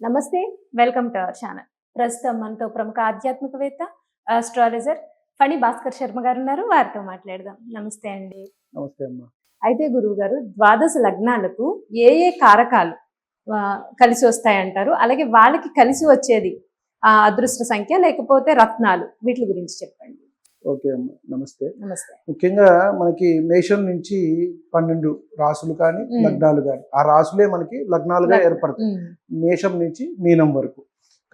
నమస్తే welcome to our channel. ప్రస్తుతం మనతో ప్రముఖ ఆధ్యాత్మికవేత్త ఆస్ట్రాలజర్ ఫణి భాస్కర్ శర్మ గారు ఉన్నారు. వారితో మాట్లాడదాం. నమస్తే అండి. నమస్తే అమ్మా. అయితే గురువు గారు ద్వాదశ లగ్నాలకు ఏ ఏ కారకాలు కలిసి వస్తాయంటారు అలాగే వాళ్ళకి కలిసి వచ్చేది ఆ అదృష్ట సంఖ్య లేకపోతే రత్నాలు వీటి గురించి చెప్పండి. ఓకే అమ్మా నమస్తే. నమస్తే. ముఖ్యంగా మనకి మేషం నుంచి పన్నెండు రాసులు కానీ. లగ్నాలు కానీ ఆ రాసులే మనకి లగ్నాలుగా ఏర్పడతాయి. మేషం నుంచి మీనం వరకు.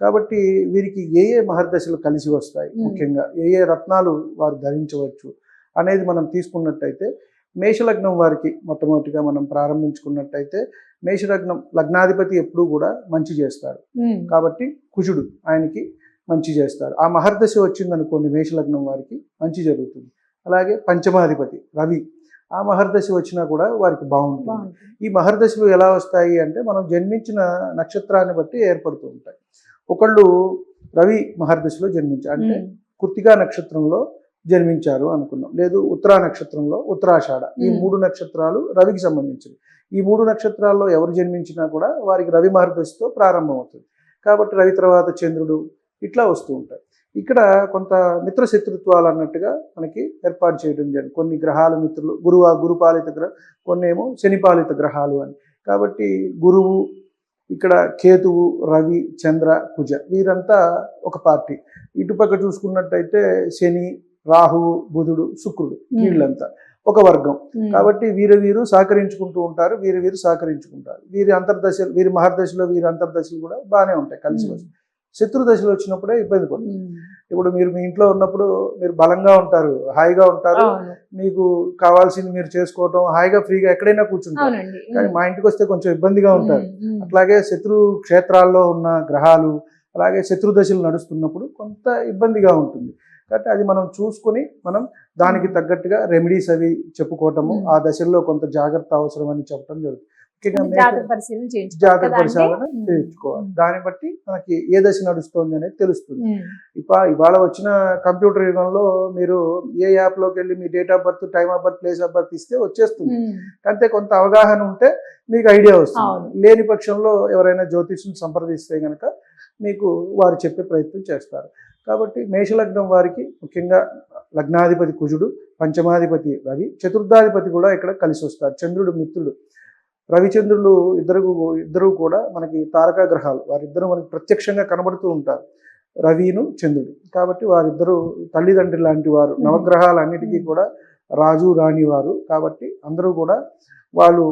కాబట్టి వీరికి ఏ ఏ మహర్దశలు కలిసి వస్తాయి. ముఖ్యంగా ఏ ఏ రత్నాలు వారు ధరించవచ్చు అనేది మనం తీసుకున్నట్టయితే మేషలగ్నం వారికి మొట్టమొదటిగా మనం ప్రారంభించుకున్నట్టయితే మేషలగ్నం లగ్నాధిపతి ఎప్పుడూ కూడా మంచి చేస్తాడు. ఉమ్, కాబట్టి కుజుడు ఆయనకి మంచి చేస్తారు. ఆ మహర్దశ వచ్చిందనుకోండి మేషలగ్నం వారికి మంచి జరుగుతుంది. అలాగే పంచమాధిపతి రవి ఆ మహర్దశ వచ్చినా కూడా వారికి బాగుంటుంది. ఈ మహర్దశలు ఎలా వస్తాయి అంటే మనం జన్మించిన నక్షత్రాన్ని బట్టి ఏర్పడుతూ ఉంటాయి. ఒకళ్ళు రవి మహర్దశలో జన్మించారు అంటే కృతికా నక్షత్రంలో జన్మించారు అనుకున్నాం. లేదు ఉత్తరా నక్షత్రంలో ఉత్తరాషాఢ. ఈ. మూడు నక్షత్రాలు రవికి సంబంధించినవి. ఈ మూడు నక్షత్రాల్లో ఎవరు జన్మించినా కూడా వారికి రవి మహర్దశతో ప్రారంభమవుతుంది. కాబట్టి రవి తర్వాత చంద్రుడు ఇట్లా వస్తూ ఉంటాయి. ఇక్కడ కొంత మిత్ర శత్రుత్వాలు అన్నట్టుగా మనకి ఏర్పాటు చేయడం జరిగింది. కొన్ని గ్రహాల మిత్రులు గురువు గురుపాలిత గ్రహ కొన్ని ఏమో శనిపాలిత గ్రహాలు అని. కాబట్టి గురువు ఇక్కడ కేతువు రవి చంద్ర కుజ వీరంతా ఒక పార్టీ. ఇటుపక్క చూసుకున్నట్టయితే శని రాహువు బుధుడు శుక్రుడు వీళ్ళంతా ఒక వర్గం. కాబట్టి వీరు వీరు సహకరించుకుంటూ ఉంటారు వీరు వీరు సహకరించుకుంటారు. వీరి అంతర్దశలు వీరి మహర్దశలో వీరి అంతర్దశలు కూడా బాగానే ఉంటాయి కలిసి వస్తాయి శత్రు దశలు వచ్చినప్పుడే ఇబ్బంది పడుతుంది ఇప్పుడు మీరు మీ ఇంట్లో ఉన్నప్పుడు మీరు బలంగా ఉంటారు హాయిగా ఉంటారు. మీకు కావాల్సింది మీరు చేసుకోవటం హాయిగా ఫ్రీగా ఎక్కడైనా కూర్చుంటారు. కానీ మా ఇంటికి వస్తే కొంచెం ఇబ్బందిగా ఉంటారు. అట్లాగే శత్రు క్షేత్రాల్లో ఉన్న గ్రహాలు అలాగే శత్రు దశలు నడుస్తున్నప్పుడు కొంత ఇబ్బందిగా ఉంటుంది. కాబట్టి అది మనం చూసుకొని మనం దానికి తగ్గట్టుగా రెమెడీస్ అవి చెప్పుకోవటము. ఆ దశల్లో కొంత జాగ్రత్త అవసరం అని చెప్పడం జరుగుతుంది. జాతక పరిశీలన చేయించుకోవాలి జాతక? పరిశీలన దాన్ని బట్టి మనకి ఏ దశ నడుస్తోంది అనేది తెలుస్తుంది. ఇప్ప ఇవాళ వచ్చిన కంప్యూటర్ యుగంలో మీరు ఏ యాప్లోకి వెళ్ళి మీ date of birth time of birth place of birth ఇస్తే వచ్చేస్తుంది. అంతే కొంత అవగాహన ఉంటే మీకు ఐడియా వస్తుంది. లేని పక్షంలో ఎవరైనా జ్యోతిష్యం సంప్రదిస్తే కనుక మీకు వారు చెప్పే ప్రయత్నం చేస్తారు. కాబట్టి మేషలగ్నం వారికి ముఖ్యంగా లగ్నాధిపతి కుజుడు పంచమాధిపతి రవి చతుర్థాధిపతి కూడా ఇక్కడ కలిసి వస్తారు. చంద్రుడు మిత్రుడు. రవిచంద్రులు ఇద్దరు ఇద్దరు కూడా మనకి తారకా గ్రహాలు వారిద్దరూ మనకి ప్రత్యక్షంగా కనబడుతూ ఉంటారు. రవిను చంద్రుడు. కాబట్టి వారిద్దరూ తల్లిదండ్రి లాంటి వారు. నవగ్రహాలన్నిటికీ. కూడా రాజు రాణి వారు. కాబట్టి అందరూ కూడా వాళ్ళు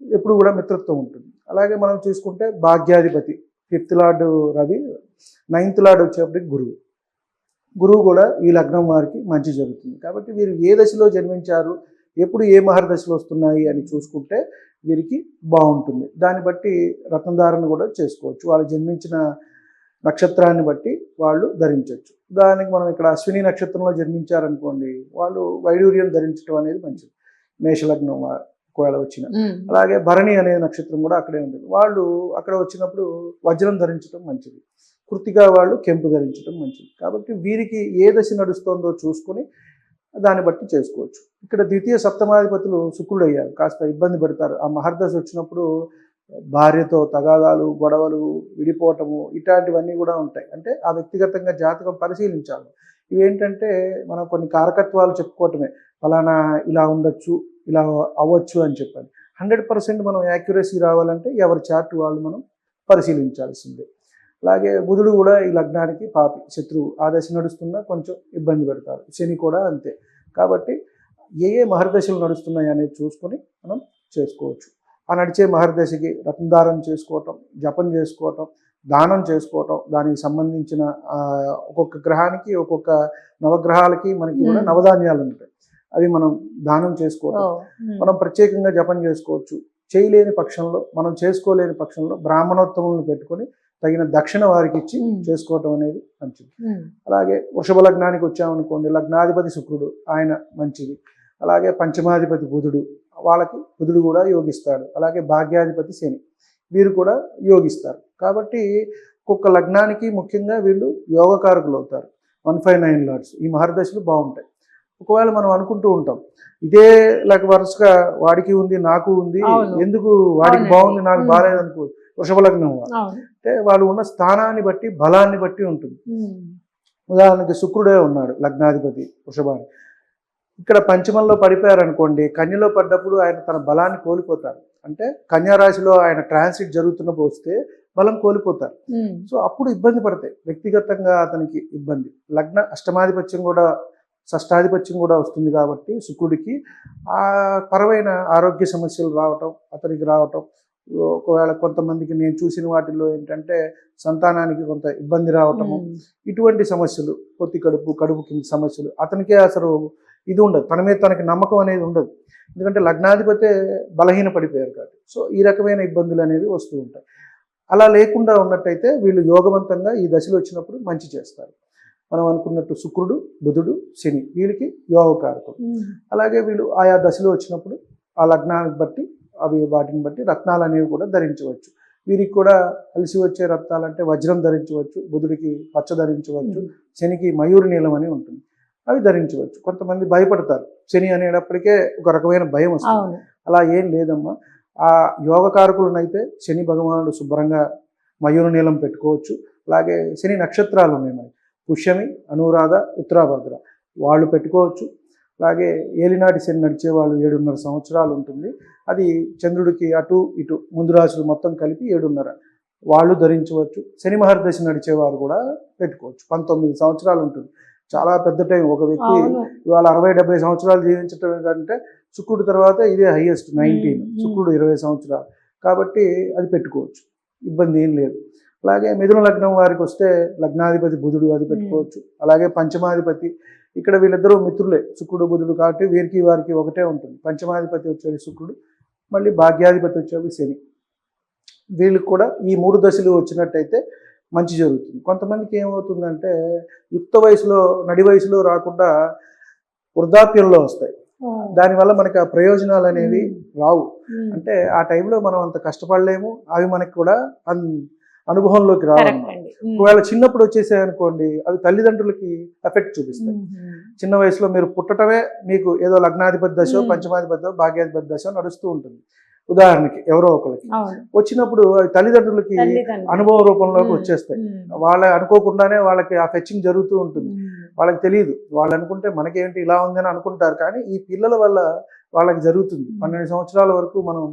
ఎప్పుడు కూడా మిత్రత్వం ఉంటుంది. అలాగే మనం చూసుకుంటే భాగ్యాధిపతి fifth lord Ravi ninth lord వచ్చేప్పటికి గురువు. గురువు కూడా ఈ లగ్నం వారికి మంచి జరుగుతుంది. కాబట్టి వీరు ఏ దశలో జన్మించారు ఎప్పుడు ఏ మహర్దశలు వస్తున్నాయి అని చూసుకుంటే వీరికి బాగుంటుంది. దాన్ని బట్టి రత్నధారణ కూడా చేసుకోవచ్చు. వాళ్ళు జన్మించిన నక్షత్రాన్ని బట్టి వాళ్ళు ధరించవచ్చు దానికి మనం ఇక్కడ అశ్విని నక్షత్రంలో జన్మించారనుకోండి వాళ్ళు వైడూర్యం ధరించడం అనేది మంచిది. మేషలగ్నం ఒకవేళ వచ్చిన అలాగే భరణి అనే నక్షత్రం కూడా అక్కడే ఉంటుంది. వాళ్ళు అక్కడ వచ్చినప్పుడు వజ్రం ధరించడం మంచిది. కృతిగా వాళ్ళు కెంపు ధరించడం మంచిది. కాబట్టి వీరికి ఏ దశ నడుస్తోందో చూసుకొని దాన్ని బట్టి చేసుకోవచ్చు. ఇక్కడ ద్వితీయ సప్తమాధిపతులు శుక్రుడు అయ్యారు కాస్త ఇబ్బంది పడతారు. ఆ మహర్దశ వచ్చినప్పుడు భార్యతో తగాదాలు గొడవలు విడిపోవటము ఇట్లాంటివన్నీ కూడా ఉంటాయి. అంటే ఆ వ్యక్తిగతంగా జాతకం పరిశీలించాలి. ఇవేంటంటే మనం కొన్ని కారకత్వాలు చెప్పుకోవటమే. ఫలానా ఇలా ఉండొచ్చు ఇలా అవ్వచ్చు అని చెప్పాలి హండ్రెడ్ పర్సెంట్ మనం యాక్యురసీ రావాలంటే ఎవరి చార్ట్ వాళ్ళు మనం పరిశీలించాల్సిందే. అలాగే బుధుడు కూడా ఈ లగ్నానికి పాపి శత్రువు. ఆ దశ నడుస్తున్నా కొంచెం ఇబ్బంది పెడతారు శని కూడా అంతే. కాబట్టి ఏ ఏ మహర్దశలు నడుస్తున్నాయి అనేది చూసుకొని మనం చేసుకోవచ్చు. ఆ నడిచే మహర్దశకి రత్నదారం చేసుకోవటం జపం చేసుకోవటం దానం చేసుకోవటం దానికి సంబంధించిన ఒక్కొక్క గ్రహానికి ఒక్కొక్క నవగ్రహాలకి మనకి కూడా. నవధాన్యాలు ఉంటాయి. అవి మనం దానం చేసుకోవటం. మనం ప్రత్యేకంగా జపం చేసుకోవచ్చు. చేయలేని పక్షంలో మనం చేసుకోలేని పక్షంలో బ్రాహ్మణోత్తములను పెట్టుకొని తగిన దక్షిణ వారికి ఇచ్చి. చేసుకోవటం అనేది మంచిది. అలాగే వృషభ లగ్నానికి వచ్చామనుకోండి లగ్నాధిపతి శుక్రుడు ఆయన మంచిది. అలాగే పంచమాధిపతి బుధుడు వాళ్ళకి బుధుడు కూడా యోగిస్తాడు. అలాగే భాగ్యాధిపతి శని వీరు కూడా యోగిస్తారు. కాబట్టి ఒక్కొక్క లగ్నానికి ముఖ్యంగా వీళ్ళు యోగకారకులు అవుతారు. వన్ ఫైవ్ నైన్ లార్డ్స్ ఈ మహర్దశలు బాగుంటాయి. ఒకవేళ మనం అనుకుంటూ ఉంటాం ఇదే లేక వరుసగా వాడికి ఉంది నాకు ఉంది. ఎందుకు వాడికి. బాగుంది నాకు. బాగాలేదు అనుకో వృషభ లగ్నం అంటే వాళ్ళు ఉన్న స్థానాన్ని బట్టి బలాన్ని బట్టి ఉంటుంది. ఉమ్. ఉదాహరణకి శుక్రుడే ఉన్నాడు లగ్నాధిపతి వృషభాన్ని ఇక్కడ పంచమంలో పడిపోయారనుకోండి కన్యలో పడ్డప్పుడు ఆయన తన బలాన్ని కోల్పోతారు. అంటే కన్యా రాశిలో ఆయన ట్రాన్సిట్ జరుగుతున్నప్పుడు వస్తే బలం కోల్పోతారు. ఉమ్. సో అప్పుడు ఇబ్బంది పడతాయి. వ్యక్తిగతంగా అతనికి ఇబ్బంది. లగ్న అష్టమాధిపత్యం కూడా షష్టాధిపత్యం కూడా వస్తుంది కాబట్టి శుక్రుడికి ఆ పరమైన ఆరోగ్య సమస్యలు రావటం అతనికి రావటం ఒకవేళ కొంతమందికి నేను చూసిన వాటిల్లో ఏంటంటే సంతానానికి కొంత ఇబ్బంది రావటము. ఇటువంటి సమస్యలు పొత్తి కడుపు కడుపు కింద సమస్యలు అతనికే అసలు ఇది ఉండదు. తన మీద తనకి నమ్మకం అనేది ఉండదు. ఎందుకంటే లగ్నాధిపతే బలహీన పడిపోయారు కాబట్టి. సో ఈ రకమైన ఇబ్బందులు అనేవి వస్తూ ఉంటాయి. అలా లేకుండా ఉన్నట్టయితే వీళ్ళు యోగవంతంగా ఈ దశలు వచ్చినప్పుడు మంచి చేస్తారు. మనం అనుకున్నట్టు శుక్రుడు బుధుడు శని వీళ్ళకి యోగకారకుడు ఉమ్. అలాగే వీళ్ళు ఆయా దశలు వచ్చినప్పుడు ఆ లగ్నానికి బట్టి అవి వాటిని బట్టి రత్నాలు అనేవి కూడా ధరించవచ్చు. వీరికి కూడా కలిసి వచ్చే రత్నాలు అంటే వజ్రం ధరించవచ్చు బుధుడికి పచ్చ ధరించవచ్చు. శనికి మయూర నీలం అని ఉంటుంది. అవి ధరించవచ్చు. కొంతమంది భయపడతారు. శని అనేటప్పటికే ఒక రకమైన భయం వస్తుంది. అలా ఏం లేదమ్మా. ఆ యోగకారకులనైతే శని భగవానుడు శుభ్రంగా మయూర నీలం పెట్టుకోవచ్చు. అలాగే శని నక్షత్రాలు ఉన్నాయి మనకి పుష్యమి అనురాధ ఉత్తరాభద్ర. వాళ్ళు పెట్టుకోవచ్చు. అలాగే ఏలినాటి శని నడిచే వాళ్ళు ఏడున్నర సంవత్సరాలు ఉంటుంది. అది చంద్రుడికి అటు ఇటు ముందు రాశులు మొత్తం కలిపి ఏడున్నర. వాళ్ళు ధరించవచ్చు. శని మహర్దశ నడిచేవారు కూడా పెట్టుకోవచ్చు. పంతొమ్మిది సంవత్సరాలు ఉంటుంది. చాలా పెద్ద టైం. ఒక వ్యక్తి ఇవాళ అరవై డెబ్బై సంవత్సరాలు జీవించటం కంటే శుక్రుడు తర్వాత ఇదే హైయెస్ట్ నైన్టీన్. శుక్రుడు ఇరవై సంవత్సరాలు. కాబట్టి అది పెట్టుకోవచ్చు. ఇబ్బంది ఏం లేదు. అలాగే మిథున లగ్నం వారికి వస్తే లగ్నాధిపతి బుధుడు అది పెట్టుకోవచ్చు. అలాగే పంచమాధిపతి ఇక్కడ వీళ్ళిద్దరూ మిత్రులే శుక్రుడు బుధుడు కాబట్టి వీరికి వారికి ఒకటే ఉంటుంది. పంచమాధిపతి వచ్చేది శుక్రుడు మళ్ళీ భాగ్యాధిపతి వచ్చేది శని. వీళ్ళకి కూడా ఈ మూడు దశలు వచ్చినట్టయితే మంచి జరుగుతుంది. కొంతమందికి ఏమవుతుందంటే యుక్త వయసులో నడి వయసులో రాకుండా వృద్ధాప్యంలో వస్తాయి. దానివల్ల మనకి ఆ ప్రయోజనాలు అనేవి రావు. అంటే ఆ టైంలో మనం అంత కష్టపడలేము. అవి మనకి కూడా అన్ అనుభవంలోకి రావు కరెక్ట్ అండి ఉమ్. ఒకవేళ చిన్నప్పుడు వచ్చేసాయి అనుకోండి అవి తల్లిదండ్రులకి ఎఫెక్ట్ చూపిస్తాయి. చిన్న వయసులో మీరు పుట్టటమే మీకు ఏదో లగ్నాధిపతి దశ. పంచమాధిపతి దశ భాగ్యాధిపతి దశ నడుస్తూ ఉంటుంది ఉదాహరణకి ఎవరో ఒకరికి వచ్చినప్పుడు అవి తల్లిదండ్రులకి తల్లిదండ్రులు. అనుభవ రూపంలోకి. వచ్చేస్తాయి. వాళ్ళ అనుకోకుండానే వాళ్ళకి ఆ ఫెచ్చింగ్ జరుగుతూ ఉంటుంది. వాళ్ళకి తెలియదు వాళ్ళు అనుకుంటే మనకేంటి ఇలా ఉందని అనుకుంటారు కానీ ఈ పిల్లల వల్ల వాళ్ళకి జరుగుతుంది. పన్నెండు సంవత్సరాల వరకు మనం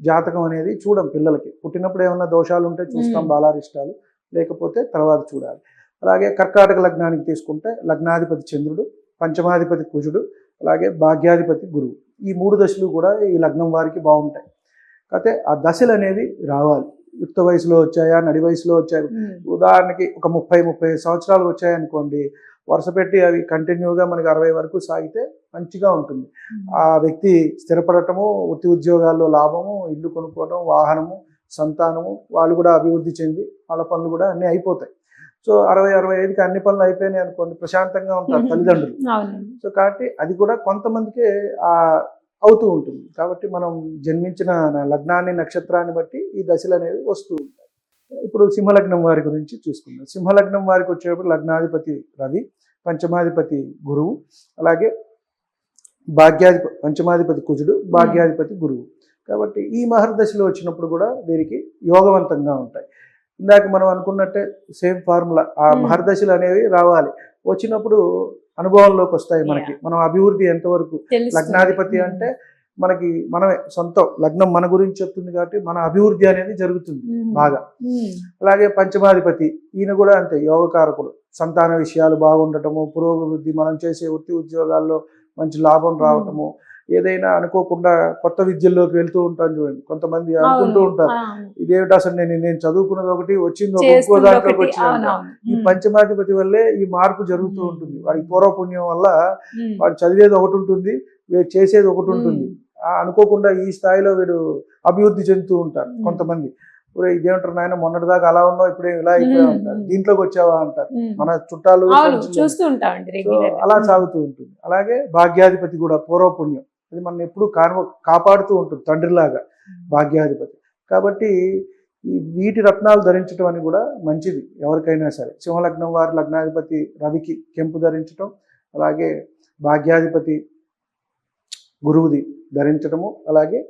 జాతకం అనేది చూడం పిల్లలకి. పుట్టినప్పుడు ఏమన్నా దోషాలు ఉంటే చూస్తాం. బాలారిష్టాలు. లేకపోతే తర్వాత చూడాలి. అలాగే కర్కాటక లగ్నానికి తీసుకుంటే లగ్నాధిపతి చంద్రుడు పంచమాధిపతి కుజుడు అలాగే భాగ్యాధిపతి గురువు. ఈ మూడు దశలు కూడా ఈ లగ్నం వారికి బాగుంటాయి. కాకపోతే ఆ దశలు అనేవి రావాలి. యుక్త వయసులో వచ్చాయా నడి వయసులో వచ్చాయా. ఉదాహరణకి ఒక ముప్పై ముప్పై సంవత్సరాలు వచ్చాయనుకోండి వరుస పెట్టి అవి కంటిన్యూగా మనకి అరవై వరకు సాగితే మంచిగా ఉంటుంది. ఆ వ్యక్తి స్థిరపడటము వృత్తి ఉద్యోగాల్లో లాభము ఇల్లు కొనుక్కోవడం వాహనము సంతానము వాళ్ళు కూడా అభివృద్ధి చెంది వాళ్ళ పనులు కూడా అన్నీ అయిపోతాయి. సో అరవై అరవై ఐదుకి అన్ని పనులు అయిపోయినాయి అనుకోండి ప్రశాంతంగా ఉంటారు తల్లిదండ్రులు. సో కాబట్టి అది కూడా కొంతమందికి ఆ అవుతూ ఉంటుంది. కాబట్టి మనం జన్మించిన లగ్నాన్ని నక్షత్రాన్ని బట్టి ఈ దశలు అనేవి వస్తూ ఉంటాయి. ఇప్పుడు సింహలగ్నం వారి గురించి చూసుకుందాం. సింహలగ్నం వారికి వచ్చేటప్పుడు లగ్నాధిపతి రవి పంచమాధిపతి గురువు అలాగే భాగ్యాధిపతి పంచమాధిపతి కుజుడు భాగ్యాధిపతి గురువు. కాబట్టి ఈ మహర్దశలో వచ్చినప్పుడు కూడా వీరికి యోగవంతంగా ఉంటాయి. ఇందాక మనం అనుకున్నట్టే సేమ్ ఫార్ములా ఆ Hmm. మహర్దశలు అనేవి రావాలి. వచ్చినప్పుడు అనుభవంలోకి వస్తాయి మనకి. మనం అభివృద్ధి ఎంతవరకు. లగ్నాధిపతి ఉమ్. అంటే మనకి మనమే సొంతం లగ్నం మన గురించి చెప్తుంది కాబట్టి మన అభివృద్ధి అనేది జరుగుతుంది. బాగా. అలాగే పంచమాధిపతి ఈయన కూడా అంతే యోగకారకుడు సంతాన విషయాలు బాగుండటము పురోభివృద్ధి మనం చేసే వృత్తి ఉద్యోగాల్లో మంచి లాభం రావటము ఏదైనా అనుకోకుండా కొత్త విద్యల్లోకి వెళ్తూ ఉంటాను చూడండి కొంతమంది అనుకుంటూ. ఉంటారు. ఇదేమిటి అసలు నేను నేను చదువుకున్నది ఒకటి వచ్చింది ఒక ఇంకో చేస్తుంది దాంట్లోకి. వచ్చింది. ఈ. పంచమాధిపతి వల్లే ఈ మార్పు జరుగుతూ. ఉంటుంది వాడికి పూర్వపుణ్యం వల్ల. వాడు చదివేది ఒకటి ఉంటుంది వీడు చేసేది ఒకటి ఉంటుంది అనుకోకుండా ఈ స్థాయిలో వీడు అభివృద్ధి చెందుతూ ఉంటారు. కొంతమంది. ఒరే ఇదేంటారు నాయన మొన్నటిదాకా అలా ఉన్నావు ఇప్పుడే ఇలా అయిపోయావు. అంటారు దీంట్లోకి వచ్చావా? అంటారు. మన చుట్టాలు చూస్తూ ఉంటామండి అలా సాగుతూ ఉంటుంది. అలాగే భాగ్యాధిపతి కూడా పూర్వపుణ్యం అది మనం ఎప్పుడు కాను కాపాడుతూ ఉంటుంది తండ్రిలాగా భాగ్యాధిపతి. కాబట్టి ఈ వీటి రత్నాలు ధరించడం అని కూడా మంచిది ఎవరికైనా సరే. సింహలగ్నం వారి లగ్నాధిపతి రవికి కెంపు ధరించటం అలాగే భాగ్యాధిపతి గురువుది ధరించడము అలాగే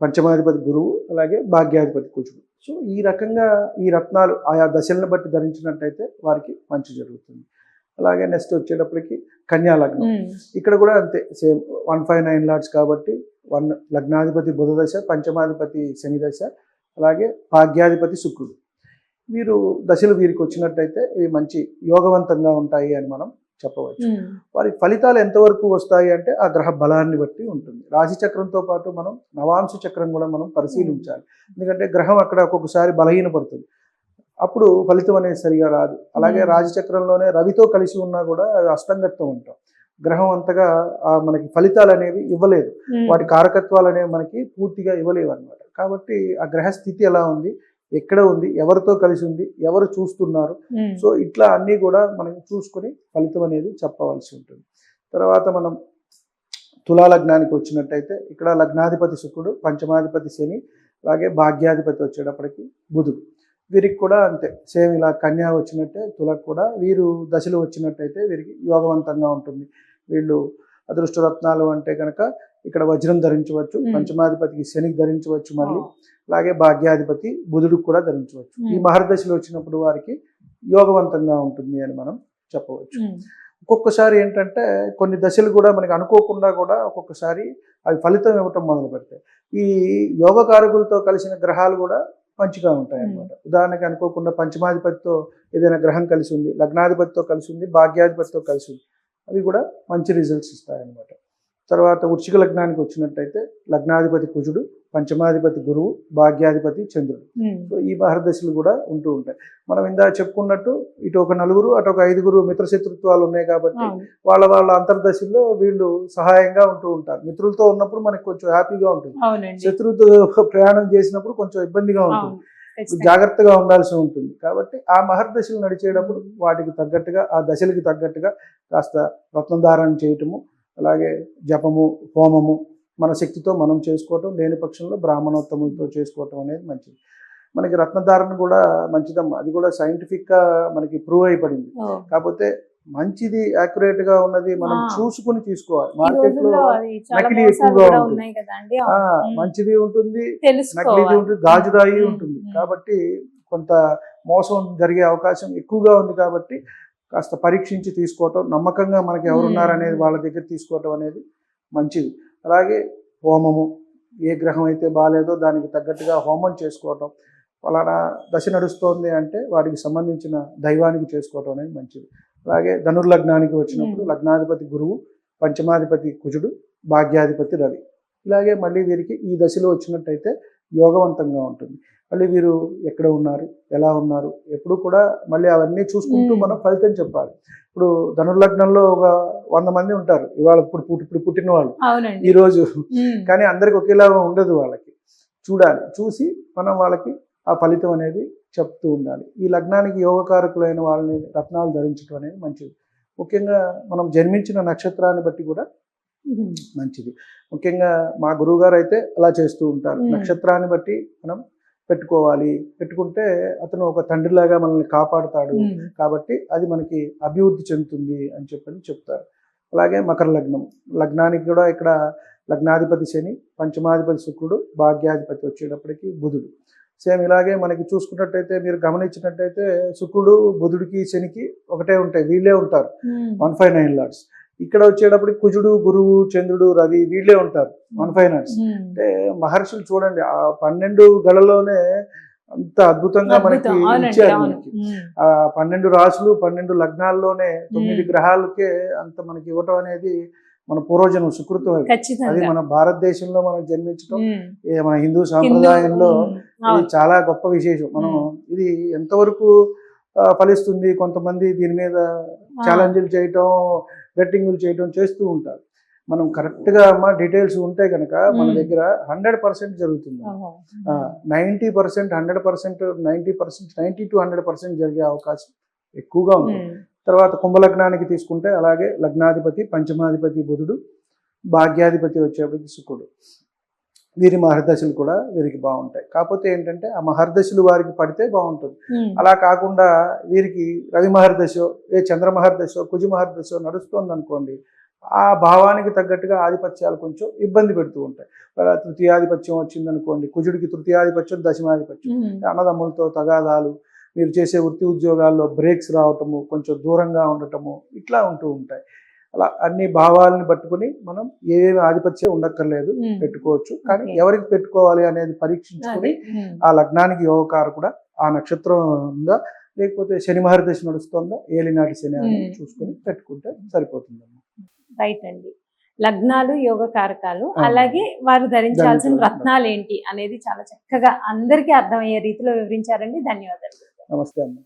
పంచమాధిపతి గురువు అలాగే భాగ్యాధిపతి కుజుడు సో ఈ రకంగా ఈ రత్నాలు ఆయా దశలను బట్టి ధరించినట్టయితే వారికి మంచి జరుగుతుంది. అలాగే నెక్స్ట్ వచ్చేటప్పటికి కన్యా లగ్నం ఇక్కడ కూడా అంతే same one five nine lots కాబట్టి వన్ లగ్నాధిపతి బుధ దశ పంచమాధిపతి శని దశ అలాగే భాగ్యాధిపతి శుక్రుడు. వీరు దశలు వీరికి వచ్చినట్టయితే ఇవి మంచి యోగవంతంగా ఉంటాయి అని మనం చెప్పవచ్చు. వారి ఫలితాలు ఎంతవరకు వస్తాయి అంటే ఆ గ్రహ బలాన్ని బట్టి ఉంటుంది. రాశి చక్రంతో పాటు మనం నవాంశ చక్రం కూడా మనం పరిశీలించాలి. ఎందుకంటే గ్రహం అక్కడ ఒక్కొక్కసారి బలహీనపడుతుంది అప్పుడు ఫలితం అనేది సరిగా రాదు. అలాగే. రాజచక్రంలోనే రవితో కలిసి ఉన్నా కూడా అది అష్టంగత్వం ఉంటాం గ్రహం అంతగా ఆ, మనకి ఫలితాలు అనేవి ఇవ్వలేదు. వాటి కారకత్వాలు అనేవి మనకి పూర్తిగా ఇవ్వలేవు అనమాట కాబట్టి ఆ గ్రహ స్థితి ఎలా ఉంది? ఎక్కడ ఉంది ఎవరితో కలిసి ఉంది ఎవరు చూస్తున్నారు. ఉమ్, సో ఇట్లా అన్నీ కూడా మనం చూసుకొని ఫలితం అనేది చెప్పవలసి ఉంటుంది. తర్వాత మనం తులా లగ్నానికి వచ్చినట్టయితే ఇక్కడ లగ్నాధిపతి శుక్రుడు పంచమాధిపతి శని అలాగే భాగ్యాధిపతి వచ్చేటప్పటికి బుధుడు. వీరికి కూడా అంతే సేమ్ ఇలా కన్యా వచ్చినట్టే తులకు కూడా వీరు దశలు వచ్చినట్టయితే వీరికి యోగవంతంగా ఉంటుంది. వీళ్ళు అదృష్టరత్నాలు అంటే కనుక ఇక్కడ వజ్రం ధరించవచ్చు. పంచమాధిపతికి శనికి ధరించవచ్చు మళ్ళీ. అలాగే భాగ్యాధిపతి బుధుడికి కూడా ధరించవచ్చు. ఈ. మహర్దశలు వచ్చినప్పుడు వారికి యోగవంతంగా ఉంటుంది అని మనం చెప్పవచ్చు. ఒక్కొక్కసారి ఏంటంటే కొన్ని దశలు కూడా మనకి అనుకోకుండా కూడా ఒక్కొక్కసారి అవి ఫలితం ఇవ్వటం మొదలు పెడతాయి. ఈ యోగకారకులతో కలిసిన గ్రహాలు కూడా మంచిగా ఉంటాయి అన్నమాట. ఉదాహరణకి అనుకోకుండా పంచమాధిపతితో ఏదైనా గ్రహం కలిసి ఉంది లగ్నాధిపతితో కలిసి ఉంది భాగ్యాధిపతితో కలిసి ఉంది. అవి కూడా మంచి రిజల్ట్స్ ఇస్తాయి అన్నమాట తర్వాత వృశ్చిక లగ్నానికి వచ్చినట్టయితే లగ్నాధిపతి కుజుడు పంచమాధిపతి గురువు భాగ్యాధిపతి చంద్రుడు. ఉమ్, సో ఈ మహర్దశలు కూడా ఉంటూ ఉంటాయి. మనం ఇందా చెప్పుకున్నట్టు ఇటు ఒక నలుగురు అటు ఒక ఐదుగురు మిత్రశత్రుత్వాలు ఉన్నాయి కాబట్టి. వాళ్ళ వాళ్ళ అంతర్దశల్లో వీళ్ళు సహాయంగా ఉంటూ ఉంటారు. మిత్రులతో ఉన్నప్పుడు మనకి కొంచెం హ్యాపీగా ఉంటుంది. శత్రువుతో ప్రయాణం చేసినప్పుడు కొంచెం ఇబ్బందిగా ఉంటుంది. జాగ్రత్తగా ఉండాల్సి ఉంటుంది. కాబట్టి ఆ మహర్దశలు నడిచేటప్పుడు వాటికి తగ్గట్టుగా ఆ దశలకి తగ్గట్టుగా కాస్త రత్నధారణ చేయటము అలాగే జపము హోమము మన శక్తితో మనం చేసుకోవటం లేని పక్షంలో బ్రాహ్మణోత్తములతో చేసుకోవటం అనేది మంచిది. మనకి రత్నధారణ కూడా మంచిదమ్మా. అది కూడా scientific గా మనకి ప్రూవ్ అయిపడింది. కాకపోతే మంచిది accurate గా ఉన్నది మనం. చూసుకుని తీసుకోవాలి. మార్కెట్లో నకిలీ ఎక్కువగా ఉంటుంది. మంచిది ఉంటుంది నకిలీది ఉంటుంది గాజురాయి ఉంటుంది. కాబట్టి కొంత మోసం జరిగే అవకాశం ఎక్కువగా ఉంది కాబట్టి కాస్త పరీక్షించి తీసుకోవటం నమ్మకంగా మనకి ఎవరున్నారు అనేది వాళ్ళ దగ్గర తీసుకోవటం అనేది మంచిది. అలాగే హోమము ఏ గ్రహం అయితే బాగాలేదో దానికి తగ్గట్టుగా హోమం చేసుకోవటం ఫలానా దశ నడుస్తోంది అంటే వాటికి సంబంధించిన దైవానికి చేసుకోవటం అనేది మంచిది. అలాగే ధనుర్లగ్నానికి వచ్చినప్పుడు. లగ్నాధిపతి గురువు పంచమాధిపతి కుజుడు భాగ్యాధిపతి రవి. ఇలాగే మళ్ళీ వీరికి ఈ దశలో వచ్చినట్టయితే యోగవంతంగా ఉంటుంది. మళ్ళీ వీరు ఎక్కడ ఉన్నారు ఎలా ఉన్నారు ఎప్పుడు కూడా మళ్ళీ అవన్నీ చూసుకుంటూ. మనం ఫలితం చెప్పాలి. ఇప్పుడు ధనుర్లగ్నంలో ఒక వంద మంది ఉంటారు ఇవాళ ఇప్పుడు ఇప్పుడు పుట్టిన వాళ్ళు. ఈ రోజు. కానీ అందరికి ఒకేలాగా ఉండదు వాళ్ళకి. చూడాలి చూసి మనం వాళ్ళకి ఆ ఫలితం అనేది చెప్తూ ఉండాలి. ఈ లగ్నానికి యోగకారకులైన వాళ్ళని రత్నాలు ధరించడం అనేది మంచిది. ముఖ్యంగా మనం జన్మించిన నక్షత్రాన్ని బట్టి కూడా మంచిది. ముఖ్యంగా మా గురువుగారు అయితే అలా చేస్తూ ఉంటారు. నక్షత్రాన్ని బట్టి మనం పెట్టుకోవాలి. పెట్టుకుంటే అతను ఒక తండ్రిలాగా మనల్ని కాపాడుతాడు. కాబట్టి అది మనకి అభివృద్ధి చెందుతుంది అని చెప్పని చెప్తారు. అలాగే మకర లగ్నం. లగ్నానికి కూడా ఇక్కడ లగ్నాధిపతి శని పంచమాధిపతి శుక్రుడు భాగ్యాధిపతి వచ్చేటప్పటికి బుధుడు. సేమ్ ఇలాగే మనకి చూసుకున్నట్టయితే మీరు గమనించినట్టయితే శుక్రుడు బుధుడికి శనికి ఒకటే ఉంటాయి. వీళ్ళే ఉంటారు. వన్ ఫైవ్ నైన్ లాట్స్ ఇక్కడ వచ్చేటప్పటికి కుజుడు గురువు చంద్రుడు రవి వీళ్ళే ఉంటారు. One five um. అంటే మహర్షులు చూడండి ఆ పన్నెండు గళలోనే అంత అద్భుతంగా మనకి ఇచ్చారు మనకి. ఉమ్, ఆ పన్నెండు రాసులు పన్నెండు లగ్నాల్లోనే తొమ్మిది మ్మ్. గ్రహాలకే అంత మనకి ఇవ్వటం అనేది మన పూర్వజన్మ సుకృతం అది. మన భారతదేశంలో మనం జన్మించడం మన హిందూ సాంప్రదాయంలో చాలా గొప్ప విశేషం. మనం. ఇది ఎంతవరకు ఫలిస్తుంది. కొంతమంది దీని మీద ఛాలెంజ్లు చేయటం బెట్టింగ్లు చేయటం చేస్తూ ఉంటారు. మనం కరెక్ట్గా అమ్మ డీటెయిల్స్ ఉంటే కనుక మన. దగ్గర హండ్రెడ్ పర్సెంట్ జరుగుతుంది. Ninety percent hundred percent ninety percent ninety to hundred percent జరిగే అవకాశం ఎక్కువగా ఉమ్, తర్వాత కుంభలగ్నానికి తీసుకుంటే అలాగే లగ్నాధిపతి పంచమాధిపతి బుధుడు భాగ్యాధిపతి వచ్చేప్పటికి శుక్రుడు. వీరి మహర్దశలు కూడా వీరికి బాగుంటాయి. కాకపోతే ఏంటంటే ఆ మహర్దశలు వారికి పడితే బాగుంటుంది. అలా కాకుండా వీరికి రవి మహర్దశో ఏ చంద్ర మహర్దశో కుజ మహర్దశో నడుస్తోంది అనుకోండి ఆ భావానికి తగ్గట్టుగా ఆధిపత్యాలు కొంచెం ఇబ్బంది పెడుతూ ఉంటాయి. తృతీయాధిపత్యం వచ్చిందనుకోండి కుజుడికి తృతీయాధిపత్యం దశమాధిపత్యం. అన్నదమ్ములతో తగాదాలు మీరు చేసే వృత్తి ఉద్యోగాల్లో బ్రేక్స్ రావటము కొంచెం దూరంగా ఉండటము ఇట్లా ఉంటూ ఉంటాయి. అలా అన్ని భావాలను పట్టుకుని మనం ఏమేమి ఆధిపత్యం ఉండక్కర్లేదు. పెట్టుకోవచ్చు కానీ. ఎవరికి పెట్టుకోవాలి అనేది పరీక్షించుకుని. ఆ లగ్నానికి యోగకారు కూడా ఆ నక్షత్రం ఉందా లేకపోతే శని మహర్దశ నడుస్తుందా ఏలినాటి శని. చూసుకుని పెట్టుకుంటే సరిపోతుంది రైట్ అండి లగ్నాలు యోగ కారకాలు. అలాగే వారు ధరించాల్సిన ధరించాల్సిన రత్నాలు ఏంటి అనేది చాలా చక్కగా అందరికీ అర్థమయ్యే రీతిలో వివరించారండి ధన్యవాదాలు నమస్తే అమ్మ